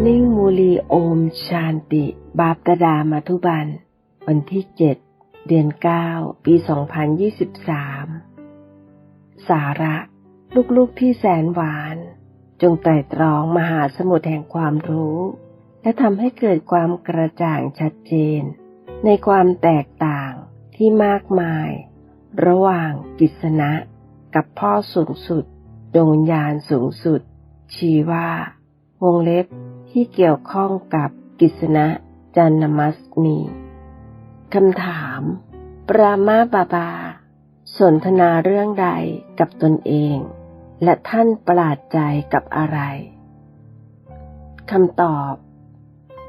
Morning มูลีโอมชานติ บาปกระดามาทุบัน วันที่ 7 เดือน 9 ปี 2023 สาระ ลูกๆที่แสนหวาน จงไตรตรองมหาสมุทรแห่งความรู้ และทำให้เกิดความกระจ่างชัดเจน ในความแตกต่างที่มากมาย ระหว่างกิษณะ กับพ่อสูงสุด ดวงวิญญาณสูงสุด ชีว่าวงเล็บ ที่เกี่ยวข้องกับกิษณะจันนมัสนีคำถาม ปรามาบาบา สนทนาเรื่องใดกับตนเอง และท่านประหลาดใจกับอะไรคำตอบ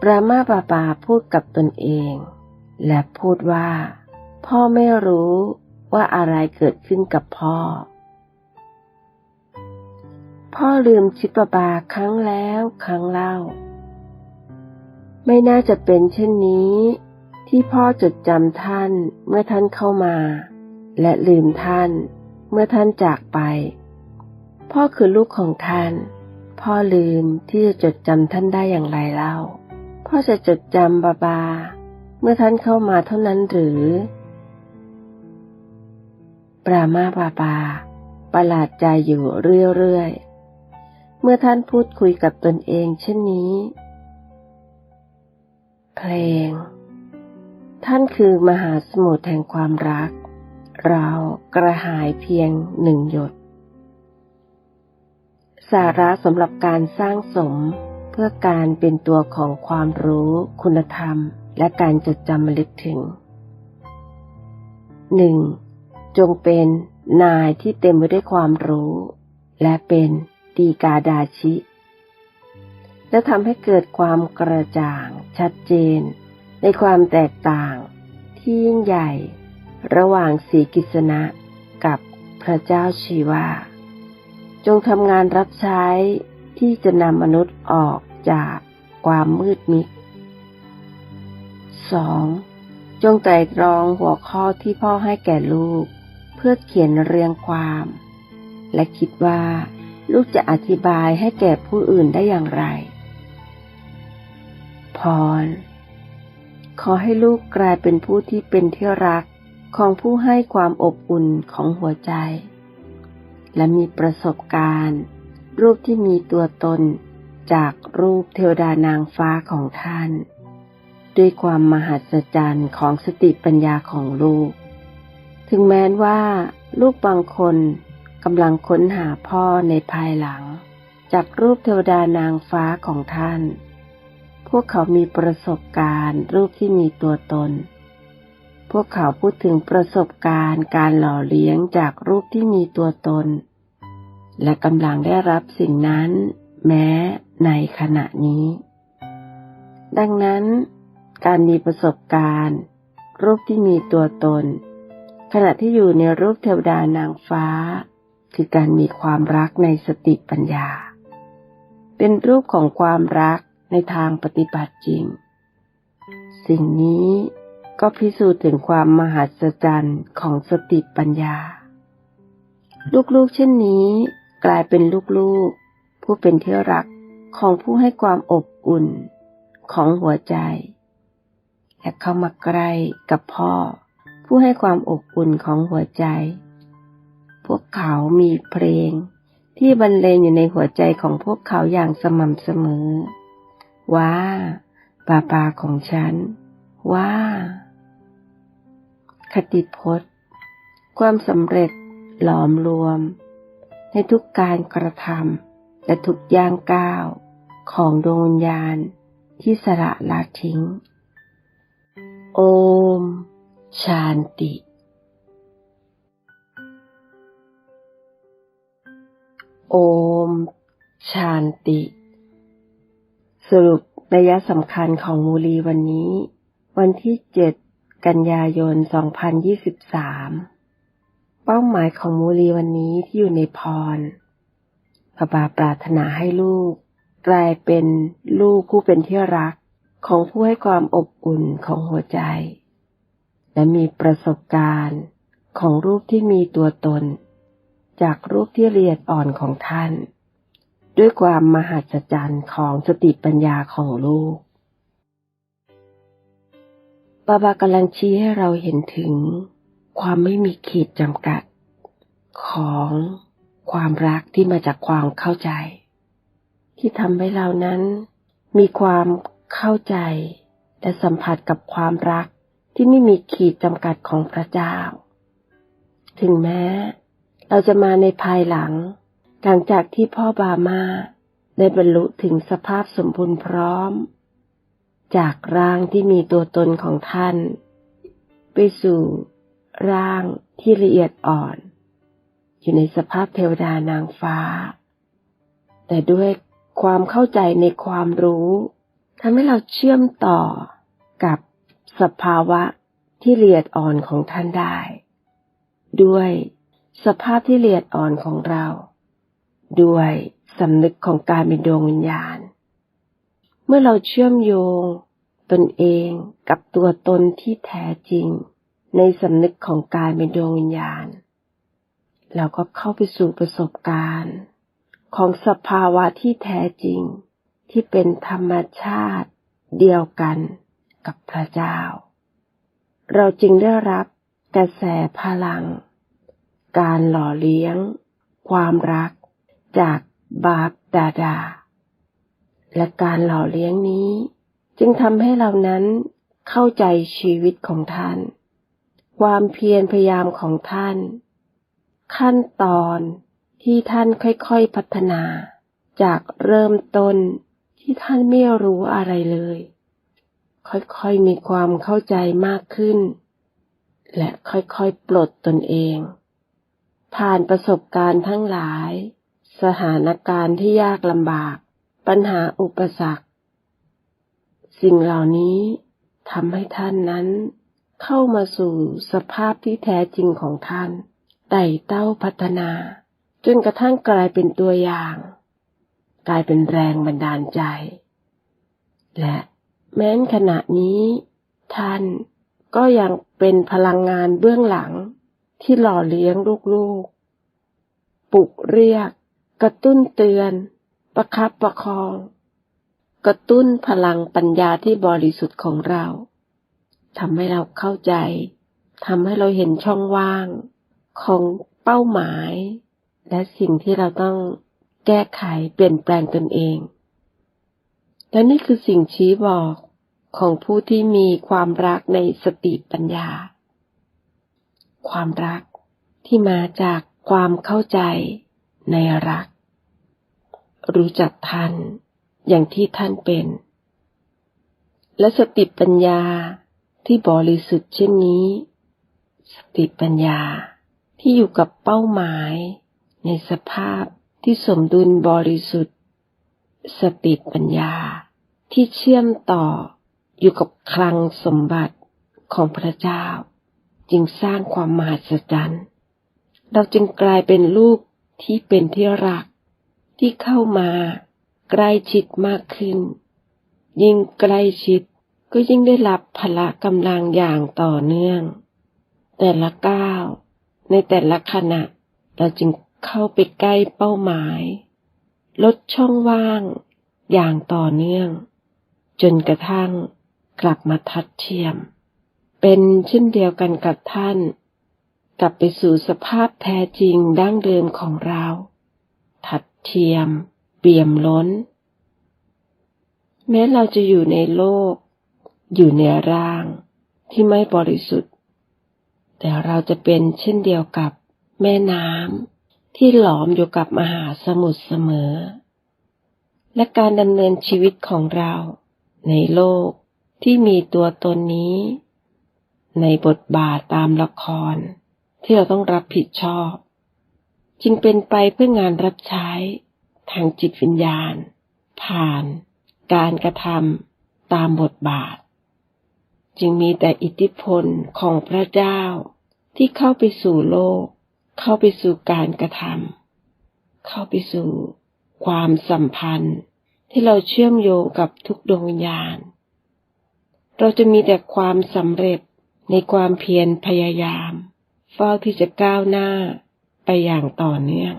ปรามาบาบาพูดกับตนเอง และพูดว่า พ่อไม่รู้ว่าอะไรเกิดขึ้นกับพ่อ พ่อลืมชิปบาครั้งแล้วครั้งเล่า ไม่น่าจะเป็นเช่นนี้ ที่พ่อจดจำท่านเมื่อท่านเข้ามา และลืมท่านเมื่อท่านจากไป พ่อคือลูกของท่าน พ่อลืมที่จะจดจำท่านได้อย่างไรเล่า พ่อจะจดจำบาบา เมื่อท่านเข้ามาเท่านั้นหรือ ปรามาบาบาประหลาดใจอยู่เรื่อยๆ เมื่อท่านพูดคุยกับตนเองเช่นนี้ เพลง ท่านคือมหาสมุทรแห่งความรัก เรากระหายเพียงหนึ่งหยด สาระสำหรับการสร้างสมเพื่อการเป็นตัวของความรู้คุณธรรม และการจดจำมลึกถึงหนึ่งจงเป็นนายที่เต็มไปด้วยความรู้ และเป็น ตีกาดาชิ และทำให้เกิดความกระจ่าง ชัดเจน ในความแตกต่างที่ยิ่งใหญ่ ระหว่างสีกิษณะกับพระเจ้าชีวา จงทำงานรับใช้ที่จะนำมนุษย์ออกจากความมืดมิด 2. จงไตรตรองหัวข้อที่พ่อให้แก่ลูก เพื่อเขียนเรียงความ และคิดว่า ลูกจะอธิบายให้แก่ผู้อื่นได้อย่างไร พร ขอให้ลูกกลายเป็นผู้ที่เป็นที่รักของผู้ให้ความอบอุ่นของหัวใจ และมีประสบการณ์ รูปที่มีตัวตนจากรูปเทวดานางฟ้าของท่าน ด้วยความมหัศจรรย์ของสติปัญญาของลูก ถึงแม้ว่าลูกบางคน กำลังค้นหาพ่อในภายหลัง จากรูปเทวดานางฟ้าของท่าน พวกเขามีประสบการณ์รูปที่มีตัวตน พวกเขาพูดถึงประสบการณ์การหล่อเลี้ยงจากรูปที่มีตัวตน และกำลังได้รับสิ่งนั้นแม้ในขณะนี้ ดังนั้น การมีประสบการณ์ รูปที่มีตัวตนขณะที่อยู่ในรูปเทวดานางฟ้า คือการมีความรักในสติปัญญา เป็นรูปของความรักในทางปฏิบัติจริง สิ่งนี้ก็พิสูจน์ถึงความมหัศจรรย์ของสติปัญญา ลูกๆเช่นนี้กลายเป็นลูกๆ ผู้เป็นที่รักของผู้ให้ความอบอุ่นของหัวใจ และเข้ามาใกล้กับพ่อ ผู้ให้ความอบอุ่นของหัวใจ วกเขามีเพลง ที่บรรเลงอยู่ในหัวใจของพวกเขาอย่างสม่ำเสมอว่าป่าป่าของฉันว่าคติพจน์ ความสำเร็จหลอมรวม ในทุกการกระทำและทุกย่างก้าว ของดวงวิญญาณที่สละละทิ้ง โอม ชานติ โอม ชานติ สรุประยะสำคัญของมูลีวันนี้ วันที่ 7 กันยายน 2023 เป้าหมายของมูลีวันนี้ที่อยู่ในพรพระบาปรารถนาให้ลูก กลายเป็นลูกผู้เป็นที่รักของผู้ให้ความอบอุ่นของหัวใจ และมีประสบการณ์ของรูปที่มีตัวตน จากรูปที่ละเอียดอ่อนของท่าน ด้วยความมหัศจรรย์ของสติปัญญาของลูกบาบากำลังชี้ให้เราเห็นถึง ความไม่มีขีดจำกัด ของความรักที่มาจากความเข้าใจ ที่ทำให้เรานั้นมีความเข้าใจ และสัมผัสกับความรักที่ไม่มีขีดจำกัดของพระเจ้า ถึงแม้ เราจะมาในภายหลัง หลังจากที่พ่อบามาได้บรรลุถึงสภาพสมบูรณ์พร้อม จากร่างที่มีตัวตนของท่าน ไปสู่ร่างที่ละเอียดอ่อน อยู่ในสภาพเทวดานางฟ้า แต่ด้วยความเข้าใจในความรู้ทำให้เราเชื่อมต่อกับสภาวะที่ละเอียดอ่อนของท่านได้ ด้วย สภาพที่ละเอียดอ่อนของเรา ด้วยสำนึกของการเป็นดวงวิญญาณ เมื่อเราเชื่อมโยง ตนเองกับตัวตนที่แท้จริง ในสำนึกของการเป็นดวงวิญญาณ เราก็เข้าไปสู่ประสบการณ์ ของสภาวะที่แท้จริง ที่เป็นธรรมชาติเดียวกันกับพระเจ้า เราจึงได้รับกระแสพลัง การหล่อเลี้ยง ความรัก จากบาปดาดา และการหล่อเลี้ยงนี้ จึงทำให้เรานั้นเข้าใจชีวิตของท่าน ความเพียรพยายามของท่าน ขั้นตอนที่ท่านค่อยๆพัฒนา จากเริ่มต้นที่ท่านไม่รู้อะไรเลย ค่อยๆมีความเข้าใจมากขึ้น และค่อยๆปลดตนเอง ผ่านประสบการณ์ทั้งหลาย สถานการณ์ที่ยากลำบาก ปัญหาอุปสรรค สิ่งเหล่านี้ทำให้ท่านนั้น เข้ามาสู่สภาพที่แท้จริงของท่าน ไต่เต้าพัฒนา จนกระทั่งกลายเป็นตัวอย่าง กลายเป็นแรงบันดาลใจ และแม้นขณะนี้ ท่านก็ยังเป็นพลังงานเบื้องหลัง ที่หล่อเลี้ยงลูกๆ ปลุกเรียก กระตุ้นเตือน ประคับประคอง กระตุ้นพลังปัญญาที่บริสุทธิ์ของเราทำให้เราเข้าใจทำให้เราเห็นช่องว่างของเป้าหมาย และสิ่งที่เราต้องแก้ไขเปลี่ยนแปลงตนเอง และนี่คือสิ่งชี้บอกของผู้ที่มีความรักในสติปัญญา ความรักที่มาจากความเข้าใจในรัก รู้จักท่านอย่างที่ท่านเป็น และสติปัญญาที่บริสุทธิ์เช่นนี้ สติปัญญาที่อยู่กับเป้าหมายในสภาพที่สมดุลบริสุทธิ์ สติปัญญาที่เชื่อมต่ออยู่กับคลังสมบัติของพระเจ้า จึงสร้างความมหัศจรรย์ เราจึงกลายเป็นลูกที่เป็นที่รักที่เข้ามา ใกล้ชิดมากขึ้น ยิ่งใกล้ชิดก็ยิ่งได้รับพละกำลังอย่างต่อเนื่อง แต่ละก้าว ในแต่ละขณะ เราจึงเข้าไปใกล้เป้าหมาย ลดช่องว่าง อย่างต่อเนื่อง จนกระทั่งกลับมาทัดเทียม เป็นเช่นเดียวกันกับท่าน กลับไปสู่สภาพแท้จริงดั้งเดิมของเราทัดเทียม เปี่ยมล้น แม้เราจะอยู่ในโลก อยู่ในร่างที่ไม่บริสุทธิ์ แต่เราจะเป็นเช่นเดียวกับแม่น้ำที่หลอมอยู่กับมหาสมุทรเสมอ และการดำเนินชีวิตของเราในโลกที่มีตัวตนนี้ ในบทบาทตามละคร ที่เราต้องรับผิดชอบ จึงเป็นไปเพื่องานรับใช้ ทางจิตวิญญาณ ผ่าน การกระทำตามบทบาท จึงมีแต่อิทธิพลของพระเจ้า ที่เข้าไปสู่โลก เข้าไปสู่การกระทำเข้าไปสู่ความสัมพันธ์ที่เราเชื่อมโยงกับทุกดวงวิญญาณ เราจะมีแต่ความสำเร็จ ในความเพียรพยายาม เฝ้าที่จะก้าวหน้าไปอย่างต่อเนื่อง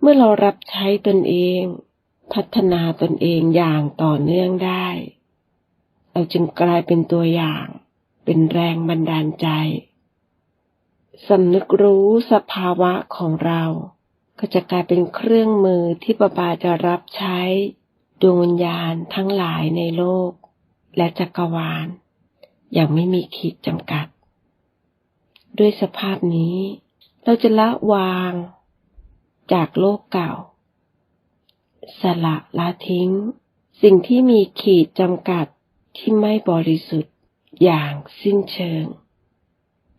เมื่อเรารับใช้ตนเอง พัฒนาตนเองอย่างต่อเนื่องได้ เราจึงกลายเป็นตัวอย่าง เป็นแรงบันดาลใจสำนึกรู้สภาวะของเรา ก็จะกลายเป็นเครื่องมือที่บาบาจะรับใช้ดวงวิญญาณทั้งหลายในโลก และจักรวาล อย่างไม่มีขีดจำกัด ด้วยสภาพนี้ เราจะละวางจากโลกเก่า สละละทิ้ง สิ่งที่มีขีดจำกัดที่ไม่บริสุทธิ์อย่างสิ้นเชิง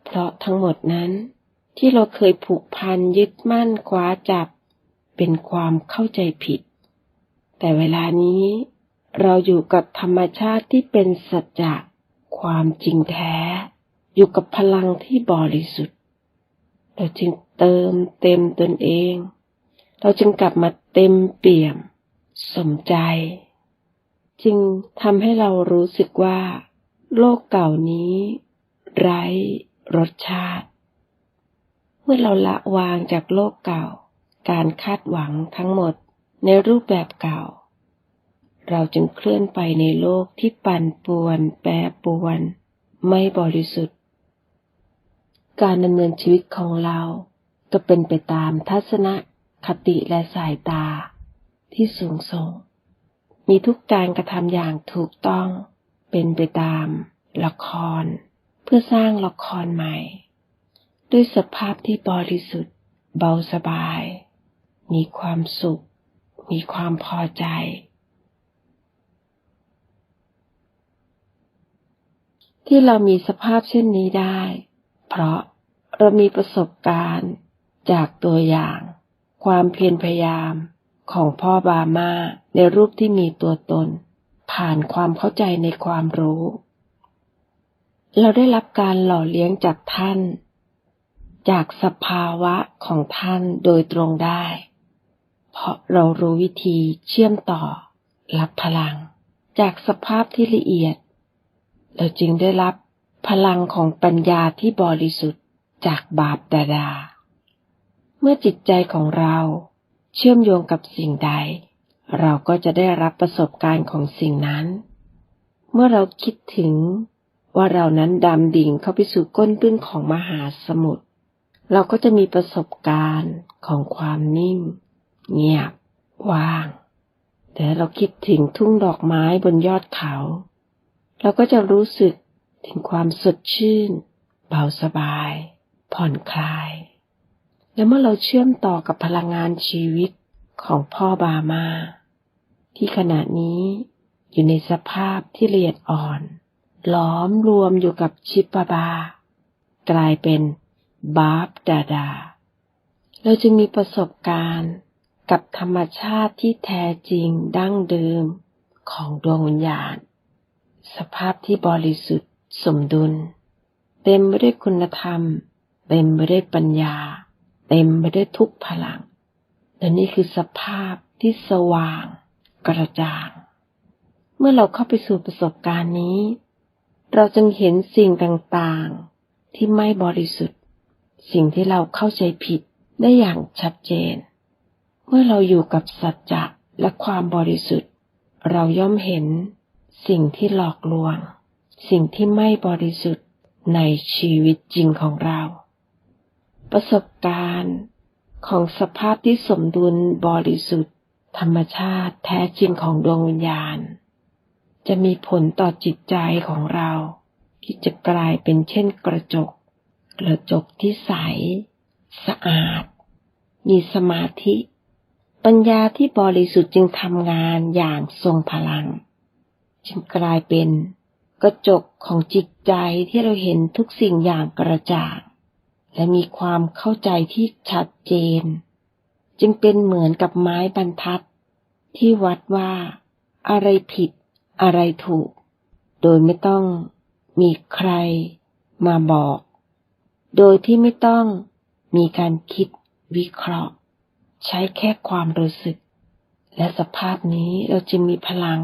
เพราะทั้งหมดนั้นที่เราเคยผูกพันยึดมั่นคว้าจับเป็นความเข้าใจผิด แต่เวลานี้เราอยู่กับธรรมชาติที่เป็นสัจจะ ความจริงแท้ อยู่กับพลังที่บริสุทธิ์ เราจึงเติมเต็มตนเอง เราจึงกลับมาเต็มเปี่ยม สมใจ จึงทำให้เรารู้สึกว่า โลกเก่านี้ ไร้รสชาติ เมื่อเราละวางจากโลกเก่า การคาดหวังทั้งหมดในรูปแบบเก่า เราจึงเคลื่อนไปในโลกที่ปั่นป่วน แปรปวน ไม่บริสุทธิ์ การดำเนินชีวิตของเรา ก็เป็นไปตามทัศนคติและสายตา ที่สูงส่ง มีทุกการกระทำอย่างถูกต้อง เป็นไปตาม ละคร เพื่อสร้างละครใหม่ ด้วยสภาพที่บริสุทธิ์ เบาสบาย มีความสุข มีความพอใจ ที่เรามีสภาพเช่นนี้ได้ เพราะเรามีประสบการณ์จากตัวอย่าง ความเพียรพยายามของพ่อบามาในรูปที่มีตัวตน ผ่านความเข้าใจในความรู้ เราได้รับการหล่อเลี้ยงจากท่าน จากสภาวะของท่านโดยตรงได้ เพราะเรารู้วิธีเชื่อมต่อรับพลัง จากสภาพที่ละเอียด เราจึงได้รับพลังของปัญญาที่บริสุทธิ์จากบาปดาดา เมื่อจิตใจของเราเชื่อมโยงกับสิ่งใด เราก็จะได้รับประสบการณ์ของสิ่งนั้น เมื่อเราคิดถึงว่าเรานั้นดำดิ่งเข้าไปสู่ก้นตื้นของมหาสมุทร เราก็จะมีประสบการณ์ของความนิ่ง เงียบ ว่าง แต่เราคิดถึงทุ่งดอกไม้บนยอดเขา เราก็จะรู้สึกถึงความสดชื่น เบาสบาย ผ่อนคลาย และเมื่อเราเชื่อมต่อกับพลังงานชีวิตของพ่อบามา ที่ขณะนี้อยู่ในสภาพที่ละเอียดอ่อน ล้อมรวมอยู่กับชิปบา กลายเป็นบาบดาดา เราจึงมีประสบการณ์กับธรรมชาติที่แท้จริงดั้งเดิมของดวงวิญญาณ สภาพที่บริสุทธิ์ สมดุล เต็มไปด้วยคุณธรรม เต็มไปด้วยปัญญา เต็มไปด้วยทุกพลังและนี่คือสภาพที่สว่าง กระจ่าง เมื่อเราเข้าไปสู่ประสบการณ์นี้ เราจึงเห็นสิ่งต่างๆ ที่ไม่บริสุทธิ์ สิ่งที่เราเข้าใจผิดได้อย่างชัดเจน เมื่อเราอยู่กับสัจจะและความบริสุทธิ์ เราย่อมเห็น สิ่งที่หลอกลวง สิ่งที่ไม่บริสุทธิ์ในชีวิตจริงของเรา ประสบการณ์ของสภาพที่สมดุลบริสุทธิ์ ธรรมชาติแท้จริงของดวงวิญญาณ จะมีผลต่อจิตใจของเรา ที่จะกลายเป็นเช่นกระจก กระจกที่ใส สะอาด มีสมาธิ ปัญญาที่บริสุทธิ์จึงทำงานอย่างทรงพลัง จึงกลายเป็น กระจกของจิตใจที่เราเห็นทุกสิ่งอย่างกระจ่าง และมีความเข้าใจที่ชัดเจน จึงเป็นเหมือนกับไม้บรรทัด ที่วัดว่า อะไรผิดอะไรถูก โดยไม่ต้องมีใครมาบอก โดยที่ไม่ต้องมีการคิดวิเคราะห์ ใช้แค่ความรู้สึก และสภาพนี้เราจะมีพลัง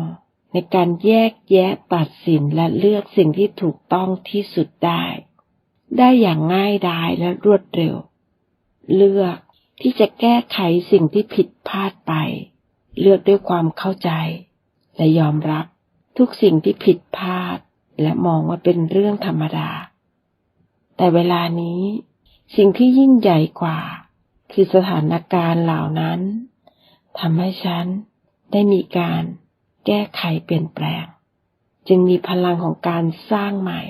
ในการแยกแยะตัดสินและเลือกสิ่งที่ถูกต้องที่สุดได้ ได้อย่างง่ายดายและรวดเร็ว เลือกที่จะแก้ไขสิ่งที่ผิดพลาดไป เลือกด้วยความเข้าใจ และยอมรับทุกสิ่งที่ผิดพลาด และมองว่าเป็นเรื่องธรรมดา แต่เวลานี้ สิ่งที่ยิ่งใหญ่กว่า คือสถานการณ์เหล่านั้นทำให้ฉันได้มีการ แก้ไขเปลี่ยนแปลง จึงมีพลังของการสร้างใหม่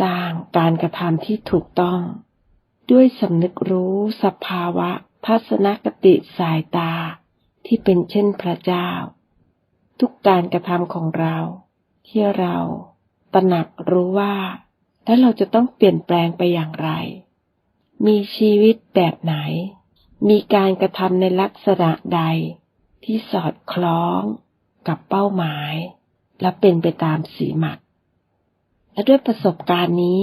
สร้างการกระทำที่ถูกต้อง ด้วยสำนึกรู้สภาวะ ทัศนคติสายตาที่เป็นเช่นพระเจ้า ทุกการกระทำของเรา ที่เราตระหนักรู้ว่า และเราจะต้องเปลี่ยนแปลงไปอย่างไร มีชีวิตแบบไหน มีการกระทำในลักษณะใดที่สอดคล้อง กับเป้าหมาย และเป็นไปตามสีหมัก และด้วยประสบการณ์นี้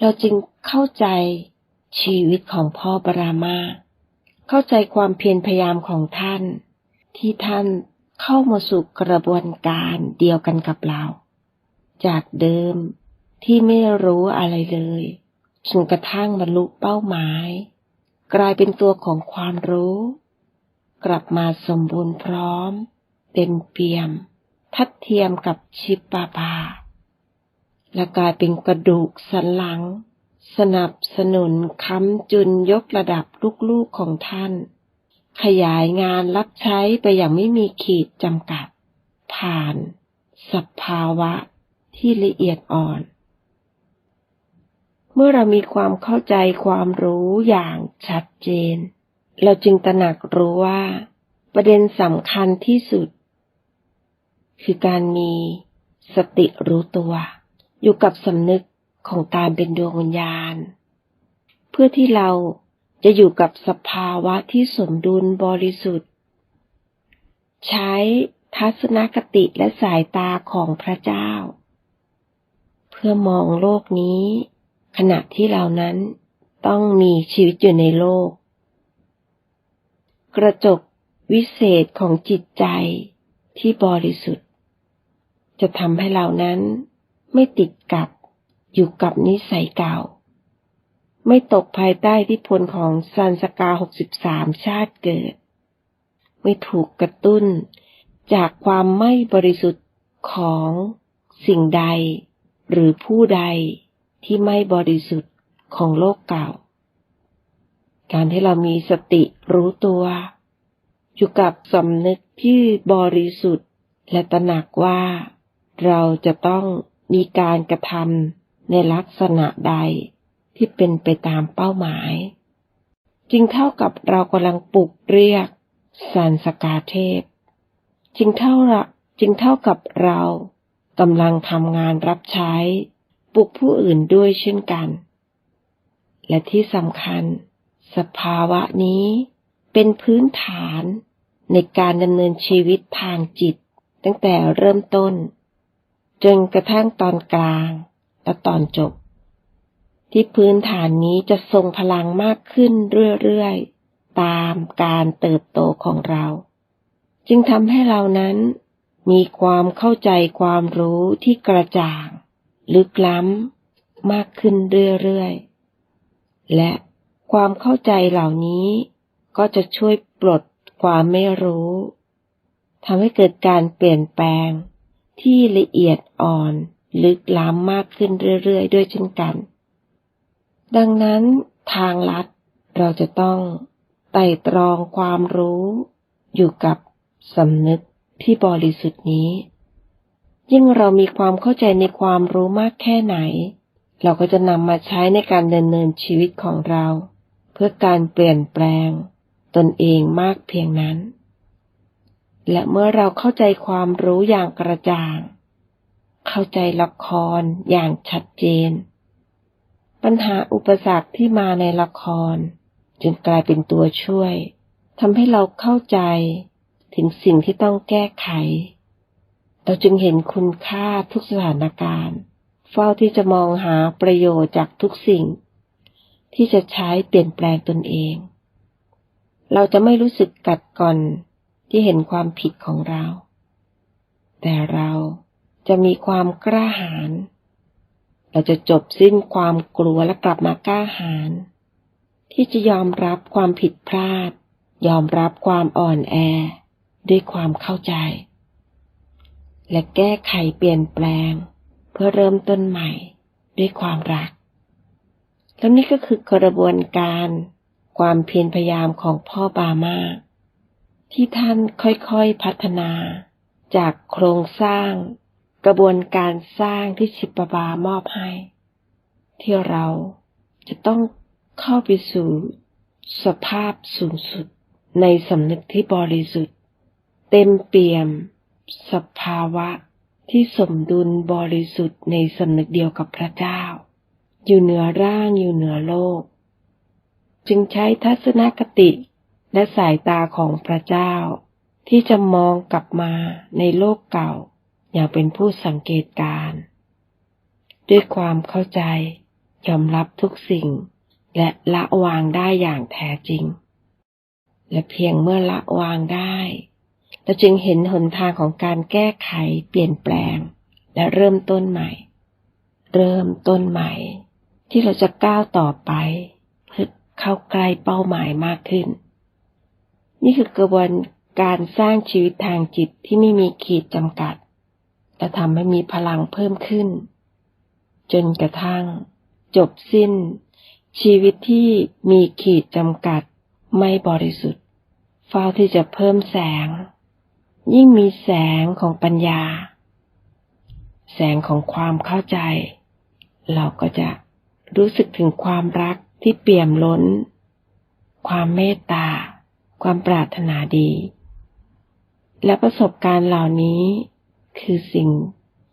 เราจึงเข้าใจชีวิตของพ่อบรามา เข้าใจความเพียรพยายามของท่าน ที่ท่านเข้ามาสู่กระบวนการเดียวกันกับเรา จากเดิมที่ไม่รู้อะไรเลยจนกระทั่งบรรลุเป้าหมาย กลายเป็นตัวของความรู้ กลับมาสมบูรณ์พร้อม เต็มเปี่ยม ทัดเทียมกับชิปปาปา และกลายเป็นกระดูกสันหลัง สนับสนุนค้ำจุนยกระดับลูกๆของท่าน ขยายงานรับใช้ไปอย่างไม่มีขีดจำกัด ผ่าน สภาวะที่ละเอียดอ่อน เมื่อเรามีความเข้าใจความรู้อย่างชัดเจน เราจึงตระหนักรู้ว่า ประเด็นสำคัญที่สุด คือการมีสติรู้ตัว อยู่กับสำนึกของการเป็นดวงวิญญาณ เพื่อที่เราจะอยู่กับสภาวะที่สมดุลบริสุทธิ์ ใช้ทัศนคติและสายตาของพระเจ้า เพื่อมองโลกนี้ ขณะที่เรานั้นต้องมีชีวิตอยู่ในโลก กระจกวิเศษของจิตใจที่บริสุทธิ์ จะทำให้เรานั้นไม่ติดกับอยู่กับนิสัยเก่า ไม่ตกภายใต้ที่พลของซันสกาหกสิบสามชาติเกิด ไม่ถูกกระตุ้นจากความไม่บริสุทธิ์ของสิ่งใด หรือผู้ใดที่ไม่บริสุทธิ์ของโลกเก่า การที่เรามีสติรู้ตัว อยู่กับสำนึกที่บริสุทธิ์และตระหนักว่า เราจะต้องมีการกระทำในลักษณะใดที่เป็นไปตามเป้าหมาย จึงเท่ากับเรากำลังปลุกเรียกสันสกาเทพ จึงเท่าละจึงเท่ากับเรากำลังทำงานรับใช้ ปลุกผู้อื่นด้วยเช่นกัน และที่สำคัญ สภาวะนี้เป็นพื้นฐานในการดำเนินชีวิตทางจิต ตั้งแต่เริ่มต้น จนกระทั่งตอนกลางและตอนจบ ที่พื้นฐานนี้จะทรงพลังมากขึ้นเรื่อยๆ ตามการเติบโตของเรา จึงทำให้เรานั้นมีความเข้าใจความรู้ที่กระจ่าง ลึกล้ำมากขึ้นเรื่อยๆ และความเข้าใจเหล่านี้ก็จะช่วยปลดความไม่รู้ทำให้เกิดการเปลี่ยนแปลง ที่ละเอียดอ่อนลึกล้ำมากขึ้นเรื่อยๆ ด้วยเช่นกัน ดังนั้นทางลัดเราจะต้องไต่ตรองความรู้อยู่กับสำนึกที่บริสุทธิ์นี้ ยิ่งเรามีความเข้าใจในความรู้มากแค่ไหน เราก็จะนำมาใช้ในการดำเนินชีวิตของเรา เพื่อการเปลี่ยนแปลง ตนเองมากเพียงนั้น และเมื่อเราเข้าใจความรู้อย่างกระจ่าง เข้าใจละครอย่างชัดเจน ปัญหาอุปสรรคที่มาในละคร จึงกลายเป็นตัวช่วยทำให้เราเข้าใจถึงสิ่งที่ต้องแก้ไข เราจึงเห็นคุณค่าทุกสถานการณ์ เฝ้าที่จะมองหาประโยชน์จากทุกสิ่ง ที่จะใช้เปลี่ยนแปลงตนเอง เราจะไม่รู้สึกกัดก่อน ที่เห็นความผิดของเรา แต่เราจะมีความกล้าหาญ เราจะจบสิ้นความกลัวและกลับมากล้าหาญที่จะยอมรับความผิดพลาด ยอมรับความอ่อนแอ ด้วยความเข้าใจ และแก้ไขเปลี่ยนแปลง เพื่อเริ่มต้นใหม่ด้วยความรัก และนี่ก็คือกระบวนการความเพียรพยายามของพ่อบามา ที่ท่านค่อยๆพัฒนา จากโครงสร้าง กระบวนการสร้างที่ชิปบามอบให้ ที่เราจะต้องเข้าไปสู่สภาพสูงสุดในสำนึกที่บริสุทธิ์ เต็มเปี่ยม สภาวะที่สมดุลบริสุทธิ์ในสำนึกเดียวกับพระเจ้า อยู่เหนือร่างอยู่เหนือโลก จึงใช้ทัศนคติ และสายตาของพระเจ้า ที่จะมองกลับมาในโลกเก่า อย่างเป็นผู้สังเกตการ ด้วยความเข้าใจ ยอมรับทุกสิ่ง และละวางได้อย่างแท้จริง และเพียงเมื่อละวางได้เราจึงเห็นหนทางของการแก้ไขเปลี่ยนแปลง และเริ่มต้นใหม่ เริ่มต้นใหม่ ที่เราจะก้าวต่อไป เพื่อเข้าใกล้เป้าหมายมากขึ้น นี่คือกระบวนการสร้างชีวิตทางจิตที่ไม่มีขีดจำกัดและทำให้มีพลังเพิ่มขึ้น จนกระทั่ง จบสิ้น ชีวิตที่มีขีดจำกัด ไม่บริสุทธิ์ เฝ้าที่จะเพิ่มแสง ยิ่งมีแสงของปัญญา แสงของความเข้าใจ เราก็จะรู้สึกถึงความรักที่เปี่ยมล้น ความเมตตา ความปรารถนาดี และประสบการณ์เหล่านี้คือสิ่ง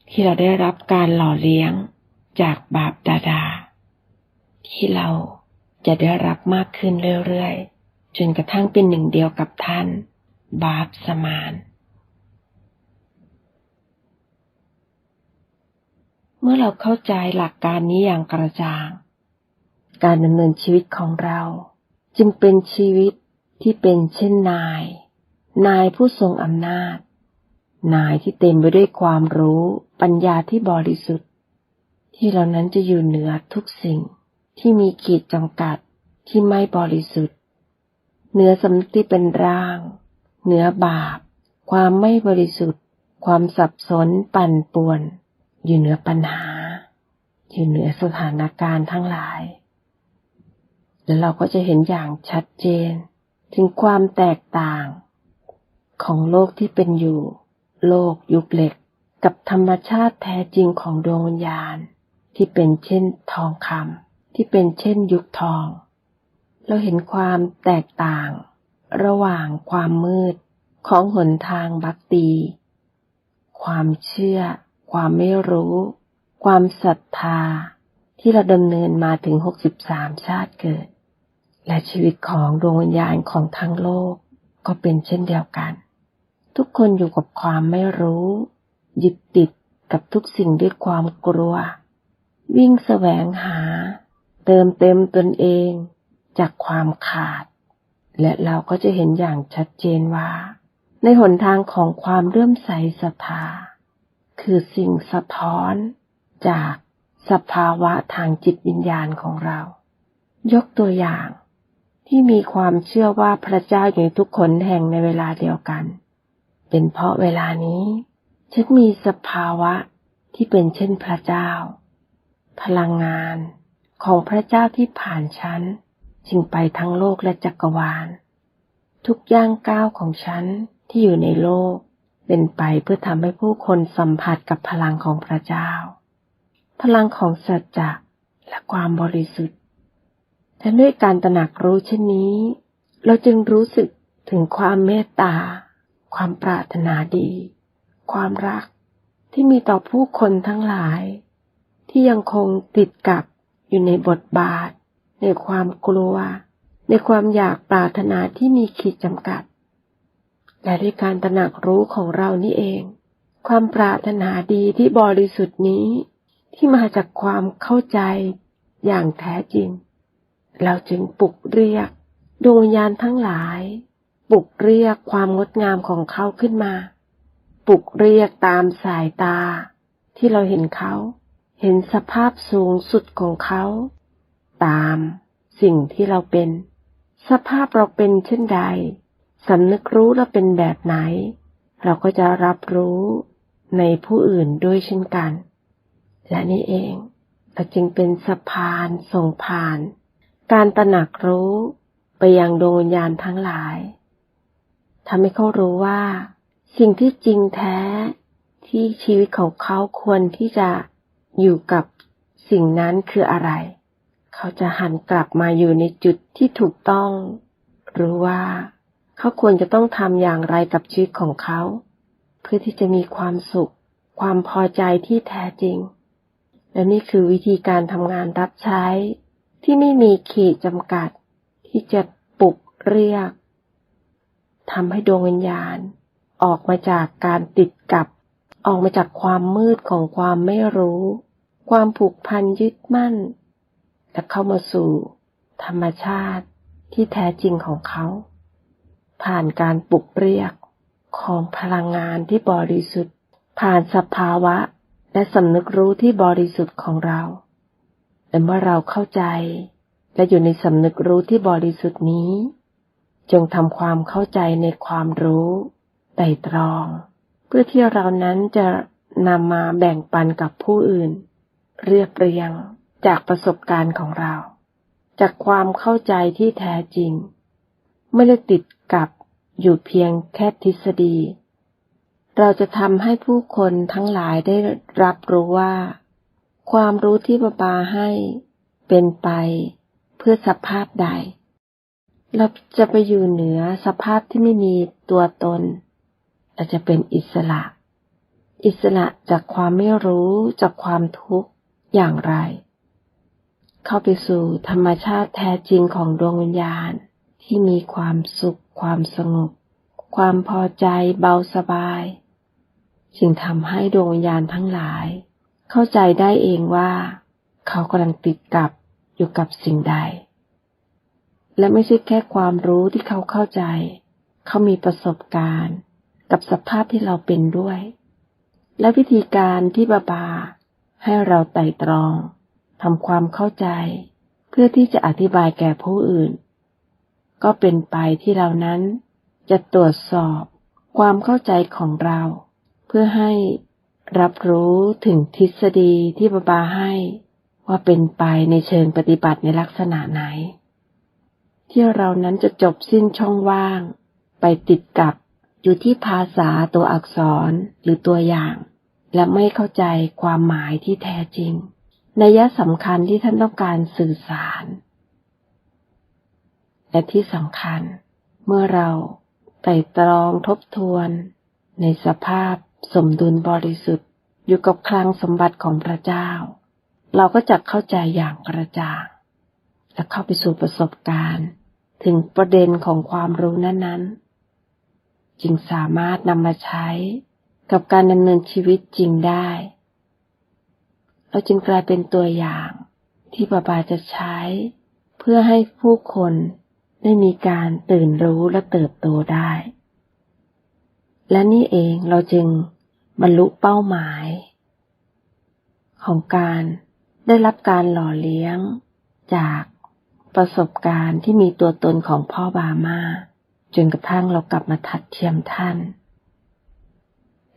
ที่เราได้รับการหล่อเลี้ยงจากบาปดาดา ที่เราจะได้รับมากขึ้นเรื่อยๆ จนกระทั่งเป็นหนึ่งเดียวกับท่าน บาปสมาน เมื่อเราเข้าใจหลักการนี้อย่างกระจ่าง การดำเนินชีวิตของเรา จึงเป็นชีวิต ที่เป็นเช่นนาย นายผู้ทรงอำนาจ นายที่เต็มไปด้วยความรู้ปัญญาที่บริสุทธิ์ ที่เรานั้นจะอยู่เหนือทุกสิ่งที่มีขีดจำกัดที่ไม่บริสุทธิ์ เหนือสำนึกที่เป็นร่าง เหนือบาป ความไม่บริสุทธิ์ ความสับสนปั่นป่วน อยู่เหนือปัญหา อยู่เหนือสถานการณ์ทั้งหลาย แล้วเราก็จะเห็นอย่างชัดเจน ถึงความแตกต่าง ของโลกที่เป็นอยู่ โลกยุคเหล็ก กับธรรมชาติแท้จริงของดวงวิญญาณ ที่เป็นเช่นทองคำที่เป็นเช่นยุคทอง เราเห็นความแตกต่าง ระหว่างความมืดของหนทางบัคตี ความเชื่อ ความไม่รู้ ความศรัทธาที่เราดำเนินมาถึงหกสิบสามชาติเกิด และชีวิตของดวงวิญญาณของทั้งโลกก็เป็นเช่นเดียวกัน ทุกคนอยู่กับความไม่รู้ ยึดติดกับทุกสิ่งด้วยความกลัว วิ่งแสวงหา เติมเต็มตนเองจากความขาด และเราก็จะเห็นอย่างชัดเจนว่า ในหนทางของความเรื่มใสศรัทธา คือสิ่งสะท้อนจากสภาวะทางจิตวิญญาณของเรา ยกตัวอย่าง ที่มีความเชื่อว่าพระเจ้าอยู่ทุกคนแห่งในเวลาเดียวกัน เป็นเพราะเวลานี้ฉันมีสภาวะที่เป็นเช่นพระเจ้า พลังงานของพระเจ้าที่ผ่านฉันจึงไปทั้งโลกและจักรวาล ทุกย่างก้าวของฉันที่อยู่ในโลก เป็นไปเพื่อทำให้ผู้คนสัมผัสกับพลังของพระเจ้า พลังของสัจจะและความบริสุทธิ์ แต่ด้วยการตระหนักรู้เช่นนี้ เราจึงรู้สึกถึงความเมตตา ความปรารถนาดี ความรักที่มีต่อผู้คนทั้งหลาย ที่ยังคงติดกับอยู่ในบทบาท ในความกลัว ในความอยากปรารถนาที่มีขีดจำกัด และด้วยการตระหนักรู้ของเรานี่เอง ความปรารถนาดีที่บริสุทธิ์นี้ ที่มาจากความเข้าใจอย่างแท้จริง เราจึงปลุกเรียกดวงวิญญาณทั้งหลาย ปลุกเรียกความงดงามของเขาขึ้นมา ปลุกเรียกตามสายตา ที่เราเห็นเขา เห็นสภาพสูงสุดของเขา ตามสิ่งที่เราเป็น สภาพเราเป็นเช่นใดสำนึกรู้เราเป็นแบบไหน เราก็จะรับรู้ในผู้อื่นด้วยเช่นกัน และนี่เองเราจึงเป็นสะพานส่งผ่าน การตระหนักรู้ไปยังดวงวิญญาณทั้งหลายทำให้เขารู้ว่า สิ่งที่จริงแท้ที่ชีวิตของเขาควรที่จะอยู่กับสิ่งนั้นคืออะไร เขาจะหันกลับมาอยู่ในจุดที่ถูกต้อง รู้ว่าเขาควรจะต้องทำอย่างไรกับชีวิตของเขา เพื่อที่จะมีความสุข ความพอใจที่แท้จริง และนี่คือวิธีการทำงานรับใช้ ที่ไม่มีขีดจำกัด ที่จะปลุกเรียกทำให้ดวงวิญญาณ ออกมาจากการติดกับ ออกมาจากความมืดของความไม่รู้ ความผูกพันยึดมั่น และเข้ามาสู่ ธรรมชาติที่แท้จริงของเขา ผ่านการปลุกเรียกของพลังงานที่บริสุทธิ์ ผ่านสภาวะและสำนึกรู้ที่บริสุทธิ์ของเรา และเมื่อเราเข้าใจ และอยู่ในสำนึกรู้ที่บริสุทธิ์นี้ จงทำความเข้าใจในความรู้ไต่ตรอง เพื่อที่เรานั้นจะนำมาแบ่งปันกับผู้อื่น เรียบเรียงจากประสบการณ์ของเรา จากความเข้าใจที่แท้จริง ไม่ได้ติดกับอยู่เพียงแค่ทฤษฎี เราจะทำให้ผู้คนทั้งหลายได้รับรู้ว่า ความรู้ที่บาบาให้เป็นไปเพื่อสภาพใด เราจะไปอยู่เหนือสภาพที่ไม่มีตัวตนเราจะเป็นอิสระ อิสระจากความไม่รู้จากความทุกข์อย่างไร เข้าไปสู่ธรรมชาติแท้จริงของดวงวิญญาณที่มีความสุข ความสงบ ความพอใจเบาสบาย จึงทำให้ดวงวิญญาณทั้งหลาย เข้าใจได้เองว่า เขากำลังติดกับอยู่กับสิ่งใด และไม่ใช่แค่ความรู้ที่เขาเข้าใจ เขามีประสบการณ์ กับสภาพที่เราเป็นด้วย และวิธีการที่บาบา ให้เราไต่ตรองทำความเข้าใจ เพื่อที่จะอธิบายแก่ผู้อื่น ก็เป็นไปที่เรานั้นจะตรวจสอบความเข้าใจของเรา เพื่อให้ รับรู้ถึงทฤษฎีที่บาบาให้ว่าเป็นไปในเชิงปฏิบัติในลักษณะไหน ที่เรานั้นจะจบสิ้นช่องว่าง ไปติดกับอยู่ที่ภาษาตัวอักษรหรือตัวอย่าง และไม่เข้าใจความหมายที่แท้จริงนัยสำคัญที่ท่านต้องการสื่อสาร และที่สำคัญเมื่อเราไต่ตรองทบทวนในสภาพ สมดุลบริสุทธิ์อยู่กับคลังสมบัติของพระเจ้า เราก็จะเข้าใจอย่างกระจ่าง และเข้าไปสู่ประสบการณ์ ถึงประเด็นของความรู้นั้นๆ จึงสามารถนำมาใช้กับการดำเนินชีวิตจริงได้ เราจึงกลายเป็นตัวอย่างที่บาบาจะใช้ เพื่อให้ผู้คนได้มีการตื่นรู้และเติบโตได้ และนี่เองเราจึงบรรลุเป้าหมาย ของการได้รับการหล่อเลี้ยงจากประสบการณ์ที่มีตัวตนของพ่อบามาจนกระทั่งเรากลับมาทัดเทียมท่าน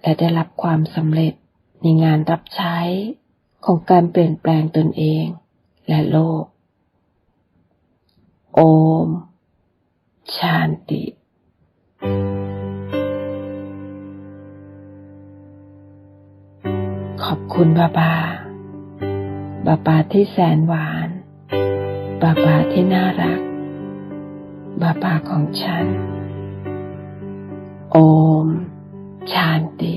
และได้รับความสำเร็จในงานรับใช้ของการเปลี่ยนแปลงตนเองและโลก โอม ชานติ ขอบคุณบาบา บาบาที่แสนหวาน บาบาที่น่ารัก บาบาของฉัน โอมชานติ